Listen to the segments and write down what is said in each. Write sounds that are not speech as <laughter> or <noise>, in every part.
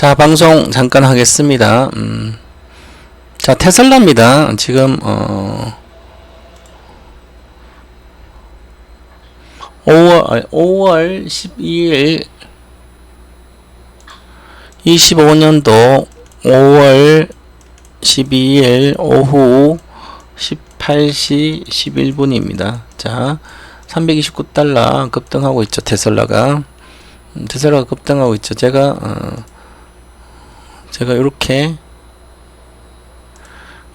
자, 방송 잠깐 하겠습니다. 음. 자, 테슬라입니다. 지금, 어, 5월, 5월 12일, 25년도 5월 12일 오후 18시 11분입니다. 자, 329달러 급등하고 있죠. 테슬라가. 음, 테슬라가 급등하고 있죠. 제가, 어, 제가 이렇게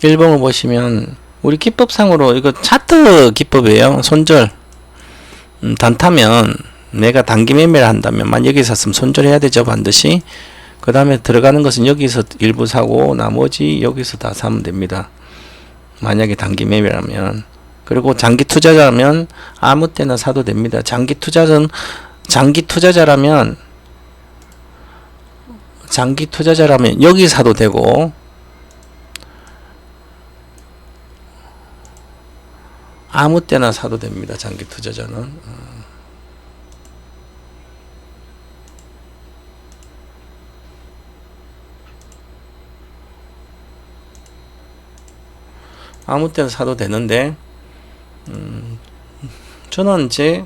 1번을 보시면 우리 기법상으로 이거 차트 기법이에요. 손절. 음, 단타면 내가 단기 매매를 한다면 만 여기 샀으면 손절해야 되죠. 반드시. 그 다음에 들어가는 것은 여기서 일부 사고 나머지 여기서 다 사면 됩니다. 만약에 단기 매매라면. 그리고 장기 투자자라면 아무 때나 사도 됩니다. 장기 투자자는 장기 투자자라면 장기 투자자라면 여기 사도 되고 아무 때나 사도 됩니다. 장기 투자자는. 어. 아무 때나 사도 되는데 음, 저는 이제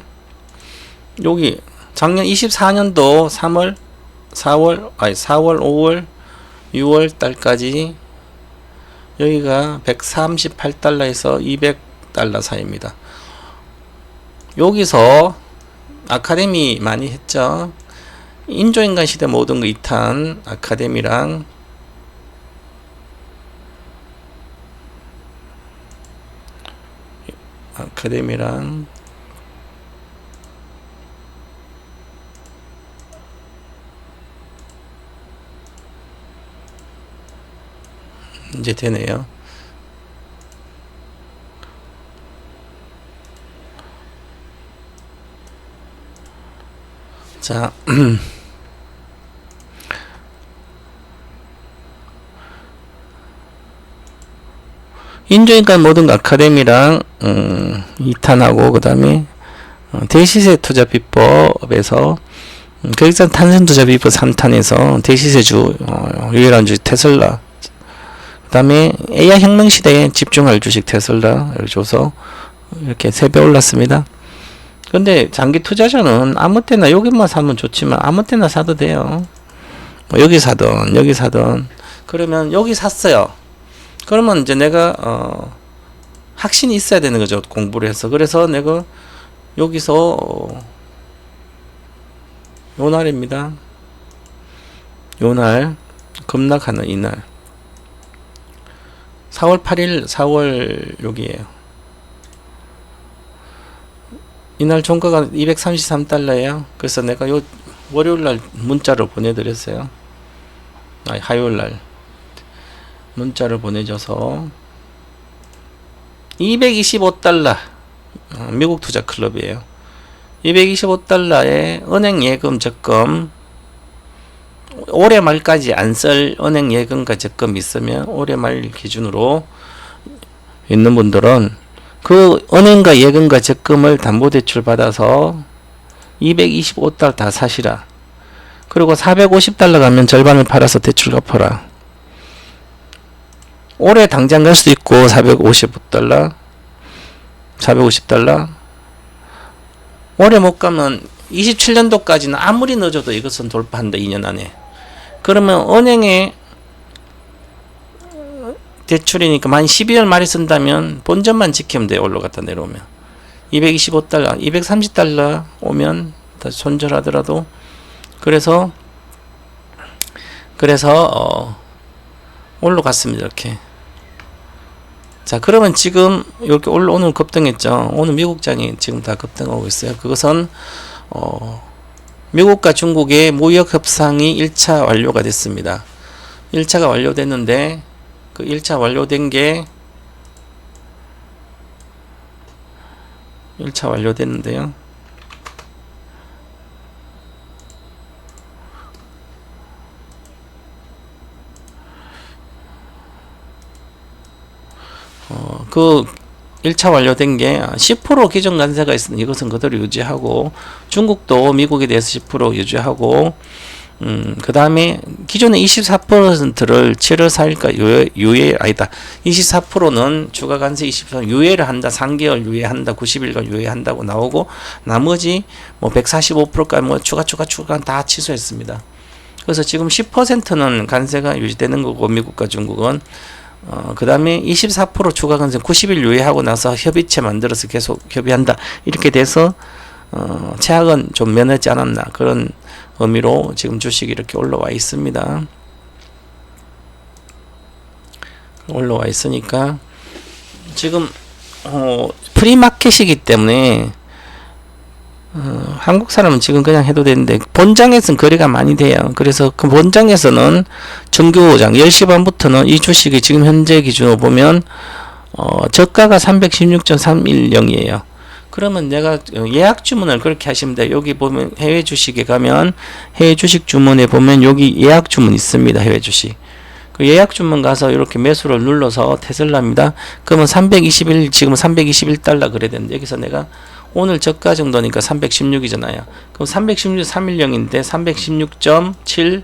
여기 작년 24년도 3월 4월 아니 4월 5월 6월 달까지 여기가 138달러에서 200달러 사이입니다. 여기서 아카데미 많이 했죠. 인조인간 시대 모든 거 2탄 아카데미랑 아카데미랑 이제 되네요. 자, <clears throat> 인조인간 모든 아카데미랑 음, 2탄하고 그 다음에 어, 대시세 투자 비법에서 음, 계획상 탄생 투자 비법 3탄에서 대시세 주 어, 유일한 주 테슬라 그 다음에 AI 혁명 시대에 집중할 주식 테슬라를 줘서 이렇게 3배 올랐습니다. 근데 장기 투자자는 아무 때나 여기만 사면 좋지만 아무 때나 사도 돼요. 뭐 여기 사든 여기 사든 그러면 여기 샀어요. 그러면 이제 내가 어 확신이 있어야 되는 거죠. 공부를 해서. 그래서 내가 여기서 어, 요 날입니다. 요 날 급락하는 이날 4월 8일 4월 여기에요. 이날 종가가 233달러예요. 그래서 내가 요 월요일 날 문자로 보내드렸어요. 아니 화요일 날 문자를 보내줘서 225달러 어, 미국 투자 클럽이에요. 225달러에 은행 예금 적금 올해 말까지 안 쓸 은행 예금과 적금 있으면 올해 말 기준으로 있는 분들은 그 은행과 예금과 적금을 담보대출 받아서 225달러 다 사시라. 그리고 450달러 가면 절반을 팔아서 대출 갚아라. 올해 당장 갈수 있고 450달러 450달러 올해 못 가면 27년도까지는 아무리 늦어도 이것은 돌파한다 2년 안에 그러면 은행에 대출이니까 만 12월 말에 쓴다면 본전만 지키면 돼요 올라갔다 내려오면. 225달러 230달러 오면 다시 손절하더라도. 그래서 그래서 어 올라갔습니다 이렇게. 자 그러면 지금 이렇게 오늘 급등했죠. 오늘 미국장이 지금 다 급등하고 있어요. 그것은 어 미국과 중국의 무역 협상이 1차 완료가 됐습니다 1차가 완료됐는데 그 1차 완료된 게 1차 완료됐는데요. 어, 그 1차 완료된 게 10% 기존 관세가 있으니 이것은 그대로 유지하고 중국도 미국에 대해서 10% 유지하고 음, 그 다음에 기존의 24%를 7월 4일까 유예, 유예, 아니다. 24%는 추가 관세 24, 유예를 한다. 3개월 유예한다. 90일간 유예한다고 나오고, 나머지 뭐 145%까지 뭐 추가, 추가, 추가 다 취소했습니다. 그래서 지금 10%는 관세가 유지되는 거고, 미국과 중국은. 어, 그 다음에 24% 추가 관세 90일 유예하고 나서 협의체 만들어서 계속 협의한다. 이렇게 돼서, 어, 최악은 좀 면하지 않았나. 그런 의미로 지금 주식이 이렇게 올라와 있습니다. 올라와 있으니까 지금 어, 프리마켓이기 때문에 어, 한국 사람은 지금 그냥 해도 되는데 본장에서는 거래가 많이 돼요. 그래서 그 본장에서는 정규장 10시 반부터는 이 주식이 지금 현재 기준으로 보면 어, 저가가 316.310이에요. 그러면 내가 예약 주문을 그렇게 하시면 돼요. 여기 보면 해외 주식에 가면 해외 주식 주문에 보면 여기 예약 주문 있습니다. 해외 주식. 그 예약 주문 가서 이렇게 매수를 눌러서 테슬라입니다. 그러면 321 지금 321달러 그래야 되는데 여기서 내가 오늘 저가 정도니까 316이잖아요. 그럼 316 310인데 316.7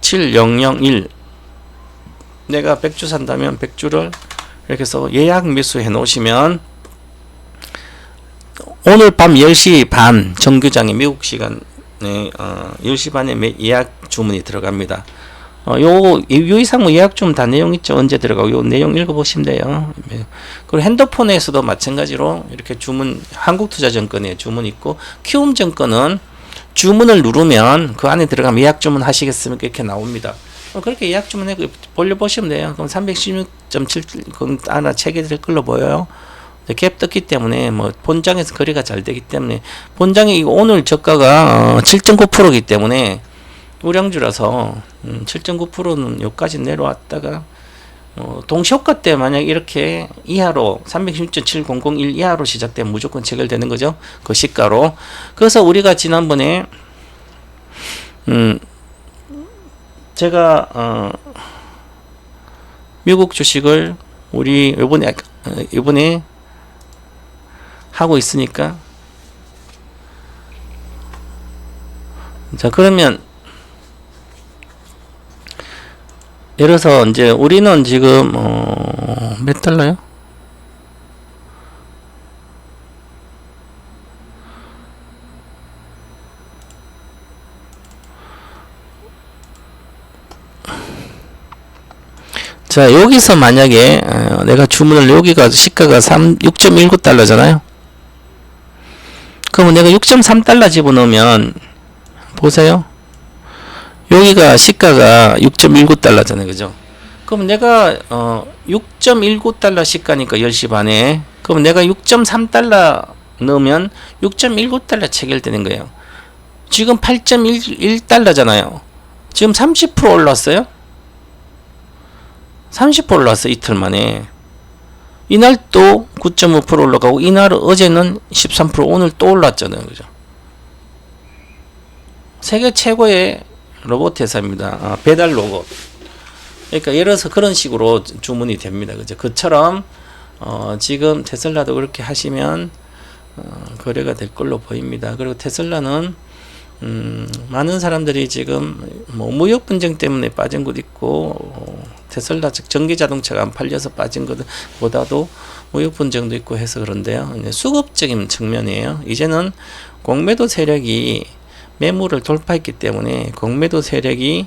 7001 내가 100주 산다면 100주를 이렇게 해서 예약 매수 해 놓으시면 오늘 밤 10시 반 정규장에 미국 시간에 어, 10시 반에 매- 예약 주문이 들어갑니다. 어, 요, 요 이상 뭐 예약 주문 다 내용 있죠. 언제 들어가고 요 내용 읽어보시면 돼요. 네. 그리고 핸드폰에서도 마찬가지로 이렇게 주문 한국투자증권에 주문 있고 키움증권은 주문을 누르면 그 안에 들어가면 예약 주문 하시겠습니까? 이렇게 나옵니다. 어, 그렇게 예약 주문해 돌려보시면 돼요. 그럼 316.7 그럼 하나 체계될 걸로 보여요. 갭 떴기 때문에 뭐 본장에서 거래가 잘 되기 때문에 본장이 오늘 저가가 어, 7.9%이기 때문에 우량주라서 음, 7.9%는 여기까지 내려왔다가 어, 동시효과 때 만약 이렇게 이하로 316.7001 이하로 시작되면 무조건 체결되는 거죠. 그 시가로. 그래서 우리가 지난번에 음 제가 어 미국 주식을 우리 이번에 어, 이번에 하고 있으니까 자 그러면 예를 들어서 이제 우리는 지금 어, 몇 달러요? 자 여기서 만약에 어, 내가 주문을 여기가 시가가 3 6.19달러잖아요. 그러면 내가 6.3달러 집어넣으면 보세요. 여기가 시가가 6.19달러잖아요. 그죠? 그럼 내가 어 6.19달러 시가니까 10시 반에 그럼 내가 6.3달러 넣으면 6.19달러 체결되는 거예요. 지금 8.11달러잖아요. 지금 30% 올랐어요? 30% 올랐어 이틀 만에. 이날 또 9.5% 올라가고 이날 어제는 13% 오늘 또 올랐잖아요. 그죠? 세계 최고의 로봇 회사입니다. 아, 배달 로봇. 그러니까 예를 들어서 그런 식으로 주문이 됩니다. 그죠? 그처럼 어, 지금 테슬라도 그렇게 하시면 어, 거래가 될 걸로 보입니다. 그리고 테슬라는 음, 많은 사람들이 지금 뭐 무역 분쟁 때문에 빠진 것도 있고 어, 테슬라 즉 전기 자동차가 안 팔려서 빠진 것보다도 무역 분쟁도 있고 해서 그런데요. 수급적인 측면이에요. 이제는 공매도 세력이 매물을 돌파했기 때문에 공매도 세력이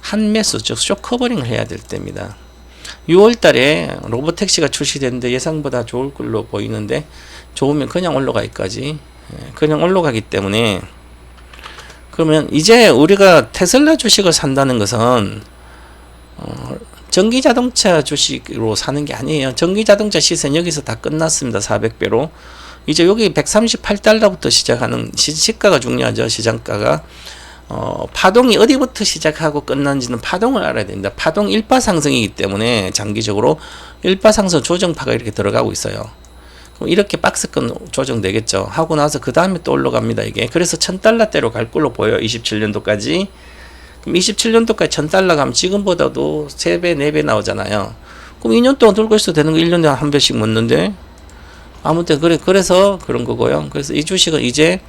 한 매수 즉 쇼커버링을 해야 될 때입니다. 6월 달에 로보택시가 출시됐는데 예상보다 좋을 걸로 보이는데 좋으면 그냥 올라가기까지 예, 그냥 올라가기 때문에 그러면 이제 우리가 테슬라 주식을 산다는 것은 어, 전기 자동차 주식으로 사는 게 아니에요. 전기 자동차 시세는 여기서 다 끝났습니다. 400배로. 이제 여기 138달러부터 시작하는 시, 시가가 중요하죠. 시장가가. 어, 파동이 어디부터 시작하고 끝난지는 파동을 알아야 됩니다. 파동 일파 상승이기 때문에 장기적으로 일파 상승 조정파가 이렇게 들어가고 있어요. 그럼 이렇게 박스권 조정되겠죠. 하고 나서 그 다음에 또 올라갑니다. 이게 그래서 1000달러대로 갈 걸로 보여요. 27년도까지. 그럼 27년도까지 1000달러 가면 지금보다도 3배, 4배 나오잖아요. 그럼 2년 동안 돌고 있어도 되는 거 1년에 한 배씩 먹는데 아무튼 그래 그래서 그런 거고요. 그래서 이 주식은 이제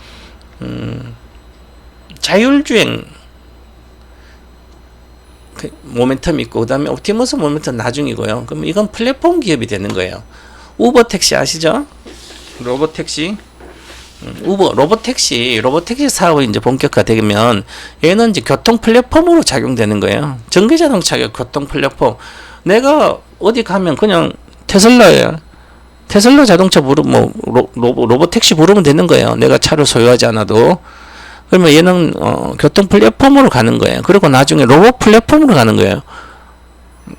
음 자율주행 그 모멘텀 있고 그다음에 옵티머스 모멘텀 나중이고요. 그럼 이건 플랫폼 기업이 되는 거예요. 우버 택시 아시죠? 로봇 택시. 음, 우버 로봇 택시 로봇 택시 사업이 이제 본격화되면 얘는 이제 교통 플랫폼으로 작용되는 거예요. 전기 자동차가 교통 플랫폼. 내가 어디 가면 그냥 테슬라예요. 테슬라 자동차 부르면 뭐 로, 로, 로봇 택시 부르면 되는 거예요. 내가 차를 소유하지 않아도. 그러면 얘는 어, 교통 플랫폼으로 가는 거예요. 그리고 나중에 로봇 플랫폼으로 가는 거예요. 음,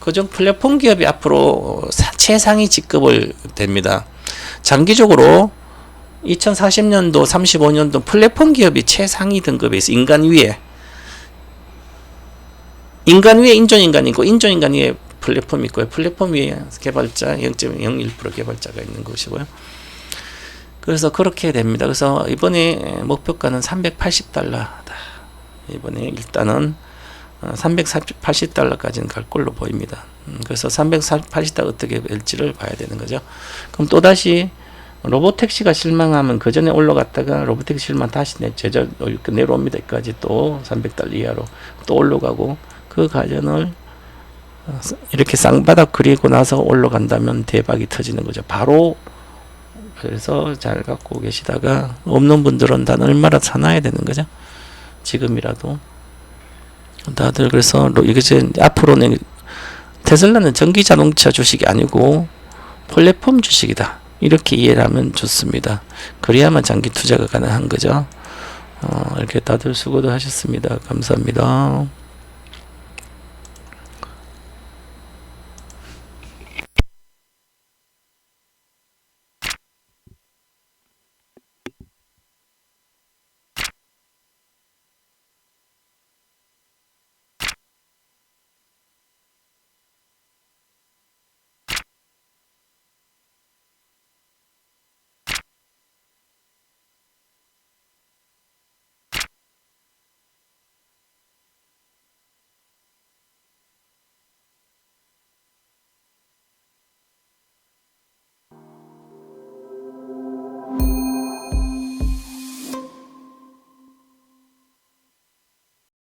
그중 플랫폼 기업이 앞으로 사- 최상위 직급을 됩니다. 장기적으로 2040년도, 35년도 플랫폼 기업이 최상위 등급에 있어 인간 위에 인간 위에 인존인간이 있고 인존인간 위에 플랫폼이 있고요. 플랫폼 위에 개발자 0.01% 개발자가 있는 것이고요. 그래서 그렇게 됩니다. 그래서 이번에 목표가는 380달러다. 이번에 일단은 380달러까지는 갈 걸로 보입니다. 음, 그래서 380달러 어떻게 될지를 봐야 되는 거죠. 그럼 또 다시 로봇 택시가 실망하면 그 전에 올라갔다가 로봇 택시 실망 다시 내 제자 이렇게 내려옵니다. 여기까지 또 300달러 이하로 또 올라가고 그 과정을 어, 이렇게 쌍바닥 그리고 나서 올라간다면 대박이 터지는 거죠. 바로 그래서 잘 갖고 계시다가 없는 분들은 다 얼마나 사놔야 되는 거죠. 지금이라도 다들 그래서 로- 이게 앞으로는 테슬라는 전기 자동차 주식이 아니고 플랫폼 주식이다. 이렇게 이해를 하면 좋습니다. 그래야만 장기 투자가 가능한 거죠. 어, 이렇게 다들 수고도 하셨습니다. 감사합니다.